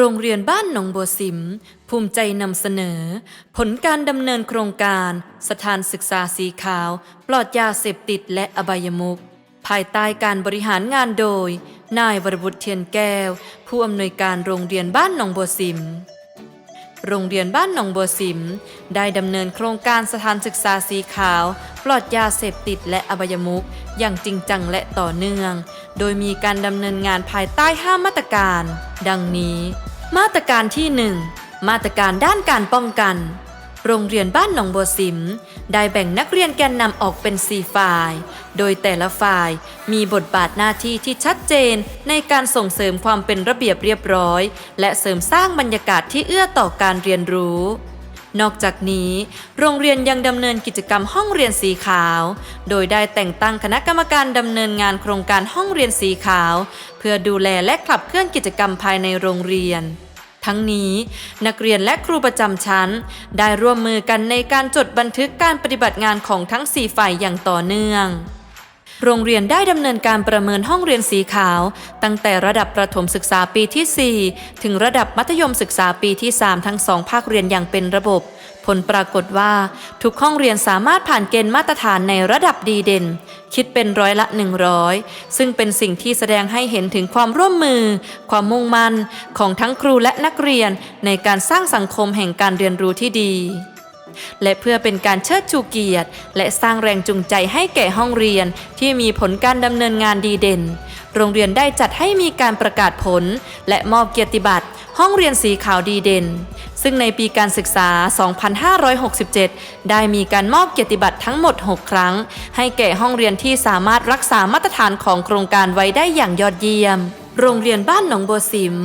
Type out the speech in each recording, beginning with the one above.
โรงเรียนบ้านหนองบัวสิม ภูมิใจนำเสนอ ผลการดำเนินโครงการ สถานศึกษาสีขาว ปลอดยาเสพติดและอบายมุขภายใต้การบริหารงานโดย นายวรบุตรเทียนแก้ว ผู้อำนวยการโรงเรียนบ้านหนองบัวสิม โรงเรียนบ้านหนองบัวสิม ได้ดำเนินโครงการสถานศึกษาสีขาว ปลอดยาเสพติดและอบายมุขอย่างจริงจังและต่อเนื่อง โดยมีการดำเนินงานภายใต้ 5 มาตรการ ดังนี้ มาตรการที่ 1 มาตรการด้านการป้องกัน โรงเรียนบ้านหนองบัวสิม ได้แบ่งนักเรียนแกนนำออกเป็น 4 ฝ่าย โดยแต่ละฝ่ายมีบทบาทหน้าที่ที่ชัดเจนในการส่งเสริมความเป็นระเบียบเรียบร้อย และเสริมสร้างบรรยากาศที่เอื้อต่อการเรียนรู้ นอกจากนี้ โรงเรียนยังดำเนินกิจกรรมห้องเรียนสีขาว โดยได้แต่งตั้งคณะกรรมการดำเนินงานโครงการห้องเรียนสีขาว เพื่อดูแลและขับเคลื่อนกิจกรรมภายในโรงเรียนทั้งนี้นักเรียนและครูประจำชั้น ได้ร่วมมือกันในการจดบันทึกการปฏิบัติงานของทั้ง 4 ฝ่ายอย่างต่อเนื่อง โรงเรียนได้ดำเนินการประเมินห้องเรียนสีขาว ตั้งแต่ระดับประถมศึกษาปีที่ 4 ถึงระดับมัธยมศึกษาปีที่ 3 ทั้งสองภาคเรียนอย่างเป็นระบบ ผลปรากฏว่า ทุกห้องเรียนสามารถผ่านเกณฑ์มาตรฐานในระดับดีเด่น คิดเป็นร้อยละ 100 ซึ่งเป็นสิ่งที่แสดงให้เห็นถึงความร่วมมือ ความมุ่งมั่นของทั้งครูและนักเรียนในการสร้างสังคมแห่งการเรียนรู้ที่ดีและเพื่อเป็นการเชิดชูเกียรติ และสร้างแรงจูงใจให้แก่ห้องเรียนที่มีผลการดำเนินงานดีเด่น โรงเรียนได้จัดให้มีการประกาศผล และมอบเกียรติบัตร ห้องเรียนสีขาวดีเด่น ซึ่งในปีการศึกษา 2567 ได้มีการมอบเกียรติบัตรทั้งหมด 6 ครั้ง ให้แก่ห้องเรียนที่สามารถรักษามาตรฐานของโครงการไว้ได้อย่างยอดเยี่ยม โรงเรียนบ้านหนองบัวสิม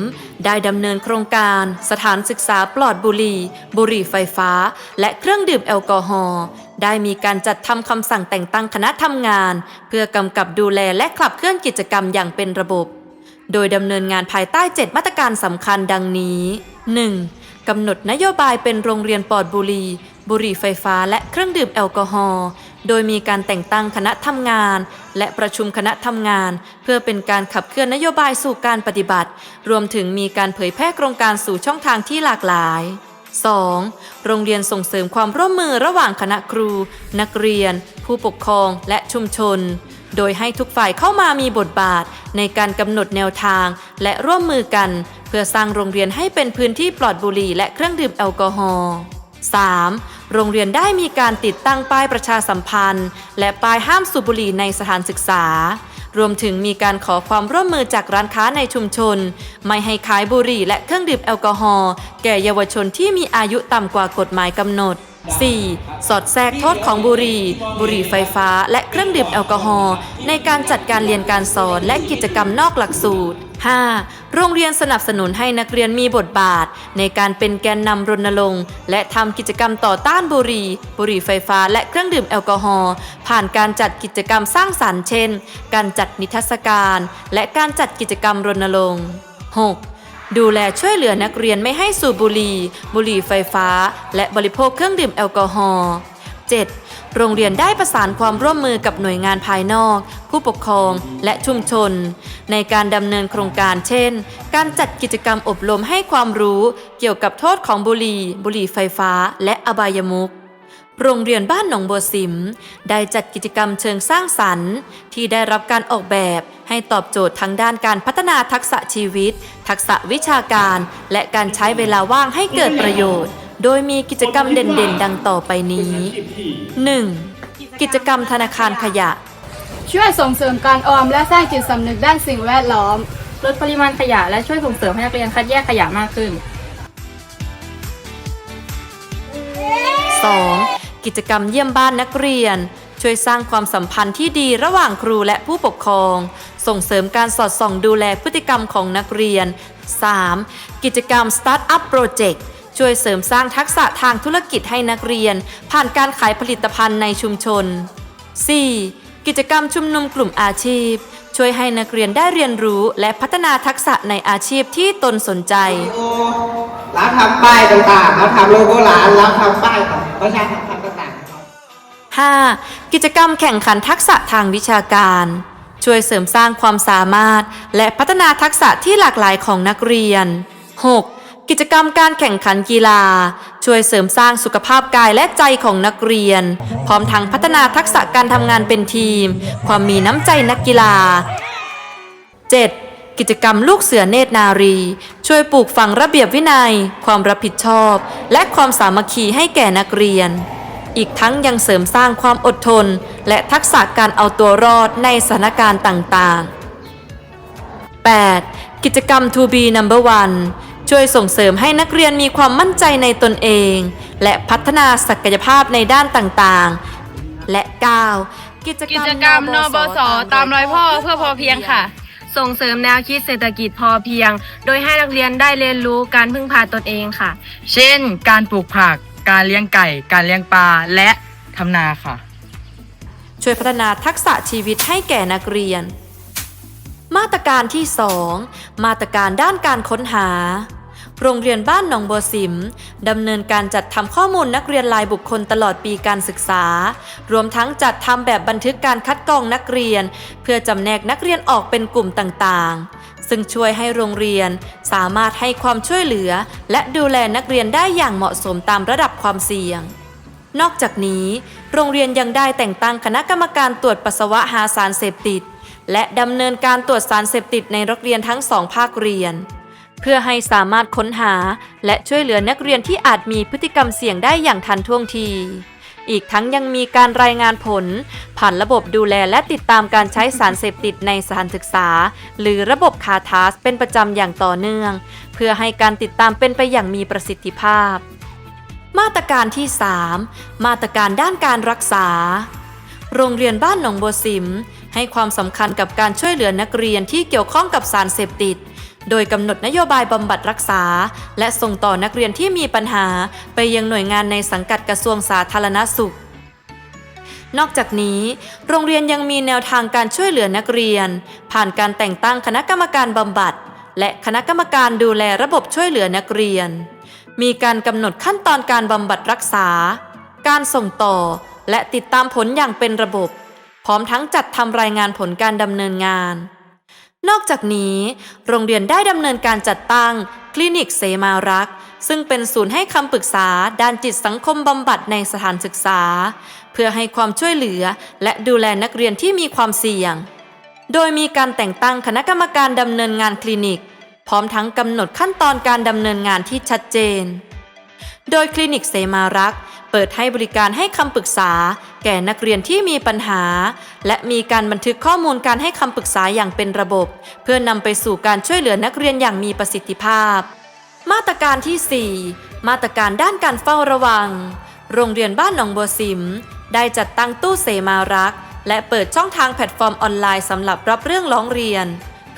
ได้ดำเนินโครงการ สถานศึกษาปลอดบุหรี่ บุหรี่ไฟฟ้า และเครื่องดื่มแอลกอฮอล์ ได้มีการจัดทำคำสั่งแต่งตั้งคณะทำงาน เพื่อกำกับดูแลและขับเคลื่อนกิจกรรมอย่างเป็นระบบ โดยดำเนินงานภายใต้ 7 มาตรการสำคัญดังนี้ 1. กำหนดนโยบายเป็นโรงเรียนปลอดบุหรี่ บุหรี่ไฟฟ้าและเครื่องดื่มแอลกอฮอล์โดยมีการแต่งตั้งคณะทำงาน และประชุมคณะทำงาน เพื่อเป็นการขับเคลื่อนนโยบายสู่การปฏิบัติ รวมถึงมีการเผยแพร่โครงการสู่ช่องทางที่หลากหลาย 2. โรงเรียนส่งเสริมความร่วมมือระหว่างคณะครู นักเรียน ผู้ปกครองและชุมชน โดยให้ทุกฝ่ายเข้ามามีบทบาท ในการกำหนดแนวทาง และร่วมมือกัน เพื่อสร้างโรงเรียนให้เป็นพื้นที่ปลอดบุหรี่และเครื่องดื่มแอลกอฮอล์ 3. โรงเรียนได้มีการติดตั้งป้ายประชาสัมพันธ์ และป้ายห้ามสูบบุหรี่ในสถานศึกษา รวมถึงมีการขอความร่วมมือจากร้านค้าในชุมชน ไม่ให้ขายบุหรี่และเครื่องดื่มแอลกอฮอล์แก่เยาวชนที่มีอายุต่ำกว่ากฎหมายกำหนด 4. สอดแทรกโทษของบุหรี่ บุหรี่ไฟฟ้า และเครื่องดื่มแอลกอฮอล์ในการจัดการเรียนการสอนและกิจกรรมนอกหลักสูตร 5. โรงเรียนสนับสนุนให้นักเรียนมีบทบาท ในการเป็นแกนนำรณรงค์และทำกิจกรรมต่อต้านบุหรี่ บุหรี่ไฟฟ้า และเครื่องดื่มแอลกอฮอล์ผ่านการจัดกิจกรรมสร้างสรรค์เช่น การจัดนิทรรศการ และการจัดกิจกรรมรณรงค์ 6. ดูแลช่วยเหลือนักเรียนไม่ให้สูบบุหรี่ บุหรี่ไฟฟ้า และบริโภคเครื่องดื่มแอลกอฮอล์ 7. โรงเรียนได้ประสานความร่วมมือกับหน่วยงานภายนอก ผู้ปกครองและชุมชน ในการดำเนินโครงการเช่น การจัดกิจกรรมอบรมให้ความรู้เกี่ยวกับโทษของบุหรี่ บุหรี่ไฟฟ้า และอบายมุขโรงเรียนบ้านหนองบัวสิม ได้จัดกิจกรรมเชิงสร้างสรรค์ ที่ได้รับการออกแบบให้ตอบโจทย์ทั้งด้านการพัฒนาทักษะชีวิต ทักษะวิชาการ และการใช้เวลาว่างให้เกิดประโยชน์ โดยมีกิจกรรมเด่นๆ ดังต่อไปนี้ 1. กิจกรรมธนาคารขยะ ช่วยส่งเสริมการออมและสร้างจิตสำนึกด้านสิ่งแวดล้อม ลดปริมาณขยะและช่วยส่งเสริมให้นักเรียนคัดแยกขยะมากขึ้น 2. กิจกรรมเยี่ยมบ้านนักเรียน ช่วยสร้างความสัมพันธ์ที่ดีระหว่างครูและผู้ปกครอง ส่งเสริมการสอดส่องดูแลพฤติกรรมของนักเรียน 3. กิจกรรม Startup Project ช่วยเสริมสร้างทักษะทางธุรกิจให้นักเรียน ผ่านการขายผลิตภัณฑ์ในชุมชน 4. กิจกรรมชุมนุมกลุ่มอาชีพ ช่วยให้นักเรียนได้เรียนรู้และพัฒนาทักษะในอาชีพที่ตนสนใจแล้วทำป้ายต่างๆแล้วทำโลโก้ร้านแล้วทำป้ายของประชาสัมพันธ์ต่างๆ 5. กิจกรรมแข่งขันทักษะทางวิชาการ ช่วยเสริมสร้างความสามารถ และพัฒนาทักษะที่หลากหลายของนักเรียน 6. กิจกรรมการแข่งขันกีฬา ช่วยเสริมสร้างสุขภาพกายและใจของนักเรียน พร้อมทั้งพัฒนาทักษะการทำงานเป็นทีม ความมีน้ำใจนักกีฬา 7. กิจกรรมลูกเสือเนตรนารี ช่วยปลูกฝังระเบียบวินัย ความรับผิดชอบ และความสามัคคีให้แก่นักเรียน อีกทั้งยังเสริมสร้างความอดทน และทักษะการเอาตัวรอดในสถานการณ์ต่างๆ 8. กิจกรรม To be number one ช่วยส่งเสริมให้นักเรียนมีความมั่นใจในตนเอง และพัฒนาศักยภาพในด้านต่างๆ และ 9. กิจกิจกรรมนบสตามรอยพ่อเพื่อพอเพียงค่ะ ส่งเสริมแนวคิดเศรษฐกิจพอเพียง โดยให้นักเรียนได้เรียนรู้การพึ่งพาตนเองค่ะ เช่น การปลูกผัก การเลี้ยงไก่ การเลี้ยงปลา และทำนาค่ะ ช่วยพัฒนาทักษะชีวิตให้แก่นักเรียน มาตรการที่ 2 มาตรการด้านการค้นหา โรงเรียนบ้านหนองบัวสิมดำเนินการจัดทำข้อมูลนักเรียนรายบุคคลตลอดปีการศึกษา รวมทั้งจัดทำแบบบันทึกการคัดกรองนักเรียน เพื่อจำแนกนักเรียนออกเป็นกลุ่มต่างๆ ซึ่งช่วยให้โรงเรียนสามารถให้ความช่วยเหลือ และดูแลนักเรียนได้อย่างเหมาะสมตามระดับความเสี่ยงนอกจากนี้ โรงเรียนยังได้แต่งตั้งคณะกรรมการตรวจปัสสาวะหาสารเสพติด และดำเนินการตรวจสารเสพติดในนักเรียนทั้งสองภาคเรียน เพื่อให้สามารถค้นหา และช่วยเหลือนักเรียนที่อาจมีพฤติกรรมเสี่ยงได้อย่างทันท่วงที อีกทั้งยังมีการรายงานผล ผ่านระบบดูแลและติดตามการใช้สารเสพติดในสถานศึกษา หรือระบบคาทาสเป็นประจำอย่างต่อเนื่อง เพื่อให้การติดตามเป็นไปอย่างมีประสิทธิภาพ มาตรการที่ 3 มาตรการด้านการรักษา โรงเรียนบ้านหนองบัวสิมให้ความสำคัญกับการช่วยเหลือนักเรียนที่เกี่ยวข้องกับสารเสพติด โดยกำหนดนโยบายบำบัดรักษา และส่งต่อนักเรียนที่มีปัญหาไปยังหน่วยงานในสังกัดกระทรวงสาธารณสุข นอกจากนี้ โรงเรียนยังมีแนวทางการช่วยเหลือนักเรียน ผ่านการแต่งตั้งคณะกรรมการบำบัด และคณะกรรมการดูแลระบบช่วยเหลือนักเรียน มีการกำหนดขั้นตอนการบำบัดรักษา การส่งต่อ และติดตามผลอย่างเป็นระบบ พร้อมทั้งจัดทำรายงานผลการดำเนินงาน นอกจากนี้ โรงเรียนได้ดำเนินการจัดตั้ง คลินิกเสมารัก ซึ่งเป็นศูนย์ให้คำปรึกษาด้านจิตสังคมบำบัดในสถานศึกษา เพื่อให้ความช่วยเหลือและดูแลนักเรียนที่มีความเสี่ยง โดยมีการแต่งตั้งคณะกรรมการดำเนินงานคลินิก พร้อมทั้งกำหนดขั้นตอนการดำเนินงานที่ชัดเจน โดยคลินิกเสมารัก เปิดให้บริการให้คำปรึกษา แก่นักเรียนที่มีปัญหา และมีการบันทึกข้อมูลการให้คำปรึกษาอย่างเป็นระบบ เพื่อนำไปสู่การช่วยเหลือนักเรียนอย่างมีประสิทธิภาพ มาตรการที่ 4 มาตรการด้านการเฝ้าระวัง โรงเรียนบ้านหนองบัวสิม ได้จัดตั้งตู้เสมารัก และเปิดช่องทางแพลตฟอร์มออนไลน์สำหรับรับเรื่องร้องเรียน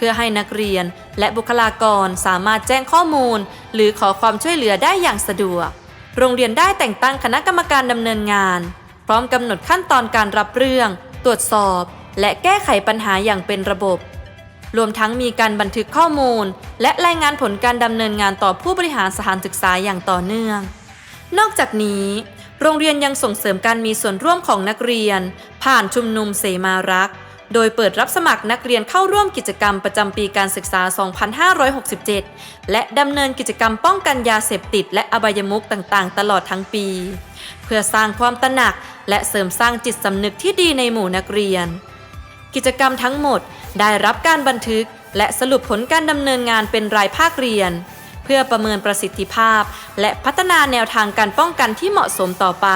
พื่อให้นักเรียนและบุคลากรสามารถแจ้งข้อมูล หรือขอความช่วยเหลือได้อย่างสะดวก โรงเรียนได้แต่งตั้งคณะกรรมการดำเนินงาน พร้อมกำหนดขั้นตอนการรับเรื่อง ตรวจสอบ และแก้ไขปัญหาอย่างเป็นระบบ รวมทั้งมีการบันทึกข้อมูล และรายงานผลการดำเนินงานต่อผู้บริหารสถานศึกษาอย่างต่อเนื่อง นอกจากนี้โรงเรียนยังส่งเสริมการมีส่วนร่วมของนักเรียน ผ่านชุมนุมเสมารักษ โดยเปิดรับสมัครนักเรียนเข้าร่วมกิจกรรมประจำปีการศึกษา 2567 และดำเนินกิจกรรมป้องกันยาเสพติด และอบายมุขต่างๆ ตลอดทั้งปี เพื่อสร้างความตระหนัก และเสริมสร้างจิตสำนึกที่ดีในหมู่นักเรียน กิจกรรมทั้งหมดได้รับการบันทึก และสรุปผลการดำเนินงานเป็นรายภาคเรียน เพื่อประเมินประสิทธิภาพ และพัฒนาแนวทางการป้องกันที่เหมาะสมต่อไป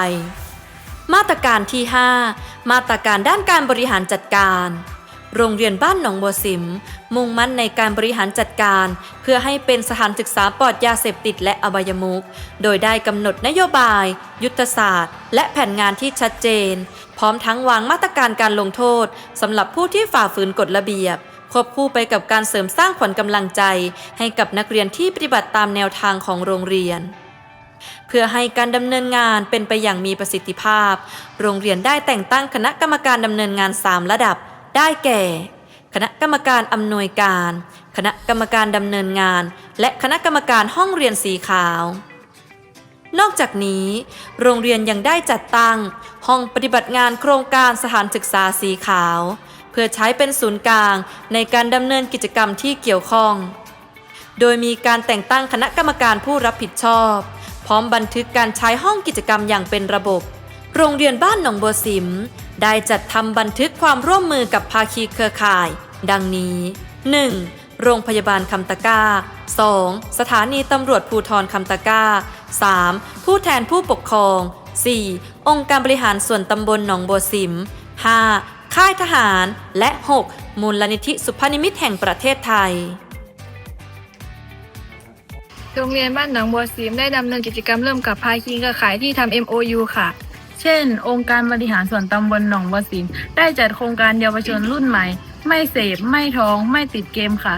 มาตรการที่ 5 มาตรการด้านการบริหารจัดการ โรงเรียนบ้านหนองบัวสิม มุ่งมั่นในการบริหารจัดการ เพื่อให้เป็นสถานศึกษาปลอดยาเสพติดและอบายมุข โดยได้กำหนดนโยบาย ยุทธศาสตร์ และแผนงานที่ชัดเจน พร้อมทั้งวางมาตรการการลงโทษสำหรับผู้ที่ฝ่าฝืนกฎระเบียบควบคู่ไปกับการเสริมสร้างขวัญกำลังใจ ให้กับนักเรียนที่ปฏิบัติตามแนวทางของโรงเรียน เพื่อให้การดำเนินงานเป็นไปอย่างมีประสิทธิภาพ โรงเรียนได้แต่งตั้งคณะกรรมการดำเนินงาน 3 ระดับ ได้แก่ คณะกรรมการอำนวยการ คณะกรรมการดำเนินงาน และคณะกรรมการห้องเรียนสีขาวนอกจากนี้ โรงเรียนยังได้จัดตั้ง ห้องปฏิบัติงานโครงการสถานศึกษาสีขาว เพื่อใช้เป็นศูนย์กลางในการดำเนินกิจกรรมที่เกี่ยวข้อง โดยมีการแต่งตั้งคณะกรรมการผู้รับผิดชอบ พร้อมบันทึกการใช้ห้องกิจกรรมอย่างเป็นระบบ โรงเรียนบ้านหนองบัวสิม ได้จัดทำบันทึกความร่วมมือกับภาคีเครือข่าย ดังนี้ 1. โรงพยาบาลคำตะก้า 2. สถานีตำรวจภูทรคำตะก้า 3. ผู้แทนผู้ปกครอง 4. องค์การบริหารส่วนตำบลหนองบัวสิม 5. ค่ายทหาร และ 6. มูลนิธิสุพนิมิตแห่งประเทศไทย โรงเรียนบ้านหนองบัวสีมได้ดำเนินกิจกรรมร่วมกับภาคีเครือข่ายที่ทำ MOU ค่ะ เช่น องค์การบริหารส่วนตำบลหนองบัวสิมได้จัดโครงการเยาวชนรุ่นใหม่ ไม่เสพ ไม่ท้อง ไม่ติดเกมค่ะ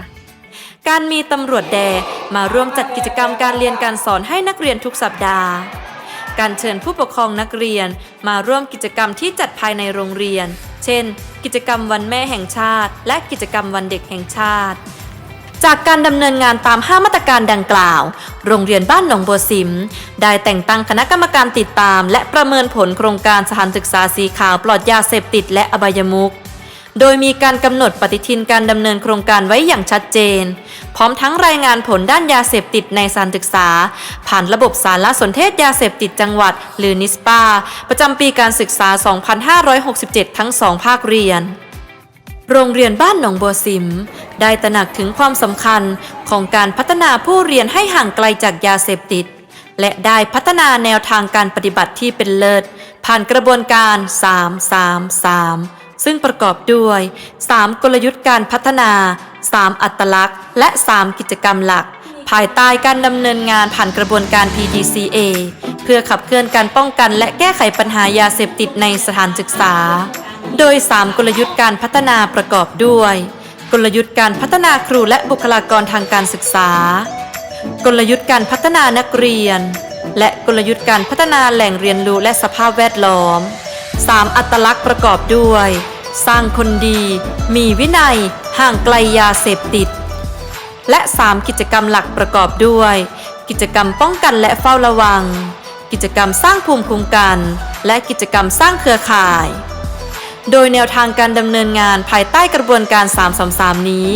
การมีตำรวจแดมาร่วมจัดกิจกรรมการเรียนการสอนให้นักเรียนทุกสัปดาห์ การเชิญผู้ปกครองนักเรียนมาร่วมกิจกรรมที่จัดภายในโรงเรียน เช่น กิจกรรมวันแม่แห่งชาติ และกิจกรรมวันเด็กแห่งชาติ จากการดำเนินงานตาม 5 มาตรการดังกล่าว โรงเรียนบ้านหนองบัวสิม ได้แต่งตั้งคณะกรรมการติดตาม และประเมินผลโครงการสถานศึกษาสีขาวปลอดยาเสพติดและอบายมุขโดยมีการกำหนดปฏิทินการดำเนินโครงการไว้อย่างชัดเจน พร้อมทั้งรายงานผลด้านยาเสพติดในสถานศึกษา ผ่านระบบสารสนเทศยาเสพติดจังหวัด หรือนิสปา ประจำปีการศึกษา 2567 ทั้งสองภาคเรียน โรงเรียนบ้านหนองบัวสิม ได้ตระหนักถึงความสำคัญของการพัฒนาผู้เรียนให้ห่างไกลจากยาเสพติด และได้พัฒนาแนวทางการปฏิบัติที่เป็นเลิศ ผ่านกระบวนการ 333 ซึ่งประกอบด้วย 3 กลยุทธ์การพัฒนา 3 อัตลักษณ์ และ 3 กิจกรรมหลัก ภายใต้การดำเนินงานผ่านกระบวนการ PDCA เพื่อขับเคลื่อนการป้องกันและแก้ไขปัญหายาเสพติดในสถานศึกษา โดย 3 กลยุทธ์การพัฒนาประกอบด้วย กลยุทธ์การพัฒนาครูและบุคลากรทางการศึกษา กลยุทธ์การพัฒนานักเรียน และกลยุทธ์การพัฒนาแหล่งเรียนรู้และสภาพแวดล้อม 3 อัตลักษณ์ประกอบด้วย สร้างคนดี มีวินัย ห่างไกลยาเสพติด และ 3 กิจกรรมหลักประกอบด้วย กิจกรรมป้องกันและเฝ้าระวัง กิจกรรมสร้างภูมิคุ้มกัน และกิจกรรมสร้างเครือข่าย โดยแนวทางการดำเนินงานภายใต้กระบวนการ 333 นี้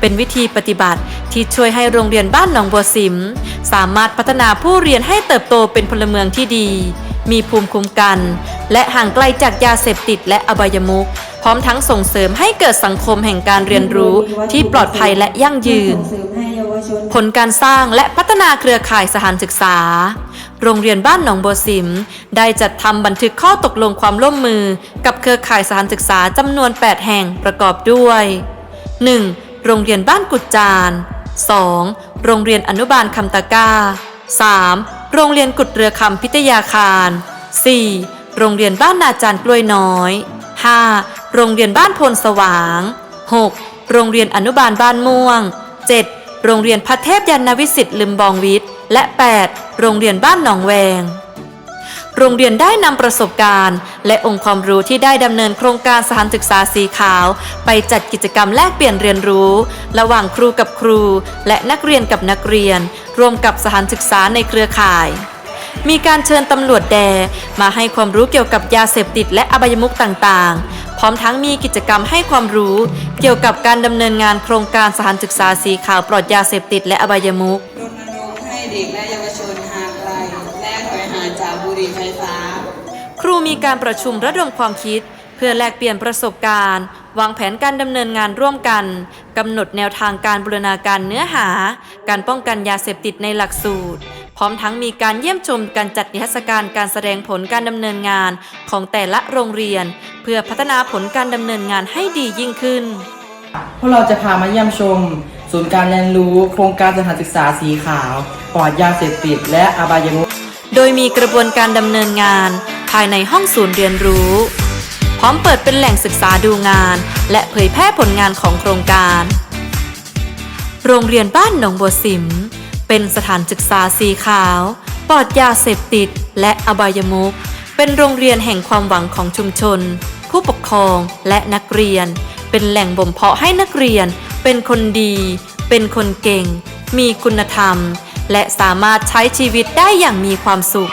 เป็นวิธีปฏิบัติที่ช่วยให้โรงเรียนบ้านหนองบัวสิม สามารถพัฒนาผู้เรียนให้เติบโตเป็นพลเมืองที่ดี มีภูมิคุ้มกัน และห่างไกลจากยาเสพติดและอบายมุขพร้อมทั้งส่งเสริมให้เกิดสังคมแห่งการเรียนรู้ที่ปลอดภัยและยั่งยืน ผลการสร้างและพัฒนาเครือข่ายสถานศึกษา โรงเรียนบ้านหนองบัวสิม ได้จัดทำบันทึกข้อตกลงความร่วมมือ กับเครือข่ายสถานศึกษาจำนวน 8 แห่งประกอบด้วย 1. โรงเรียนบ้านกุดจาน 2. โรงเรียนอนุบาลคำตะก้า 3. โรงเรียนกุดเรือคำพิทยาคาร 4. โรงเรียนบ้านนาจารกล้วยน้อย 5. โรงเรียนบ้านพลสว่าง 6. โรงเรียนอนุบาลบ้านม่วง 7. โรงเรียนพัทเทพยานนวิสิตลืมบองวิทย์ และ 8. โรงเรียนบ้านหนองแวง โรงเรียนได้นำประสบการณ์ และองค์ความรู้ที่ได้ดำเนินโครงการสถานศึกษาสีขาว ไปจัดกิจกรรมแลกเปลี่ยนเรียนรู้ ระหว่างครูกับครู และนักเรียนกับนักเรียนร่วมกับสถานศึกษาในเครือข่ายมีการเชิญตำรวจแดมาให้ความรู้เกี่ยวกับยาเสพติดและอบายมุขต่างๆ ร้อมทั้งมีกิจกรรมให้ความรู้ เกี่ยวกับการดำเนินงานโครงการสถานศึกษาสีขาวปลอดยาเสพติดและอบายมุขรณรงค์ให้เด็กและเยาวชนห่างไกลและถอยห่างจากบุหรี่ไฟฟ้า ครูมีการประชุมระดมความคิด เพื่อแลกเปลี่ยนประสบการณ์ วางแผนการดำเนินงานร่วมกันกำหนดแนวทางการบูรณาการเนื้อหา การป้องกันยาเสพติดในหลักสูตร พร้อมทั้งมีการเยี่ยมชมการจัดนิทรรศการการแสดงผลการดำเนินงานของแต่ละโรงเรียน เพื่อพัฒนาผลการดำเนินงานให้ดียิ่งขึ้น พวกเราจะพามาเยี่ยมชม ศูนย์การเรียนรู้ โครงการสถานศึกษาสีขาวปลอดยาเสพติดและอบายมุขโดยมีกระบวนการดำเนินงาน ภายในห้องศูนย์เรียนรู้ พร้อมเปิดเป็นแหล่งศึกษาดูงาน และเผยแพร่ผลงานของโครงการ โรงเรียนบ้านหนองบัวสิม เป็นสถานศึกษาสีขาวปลอดยาเสพติด และอบายมุขเป็นโรงเรียนแห่งความหวังของชุมชน ผู้ปกครองและนักเรียน เป็นแหล่งบ่มเพาะให้นักเรียน เป็นคนดี เป็นคนเก่ง มีคุณธรรม และสามารถใช้ชีวิตได้อย่างมีความสุข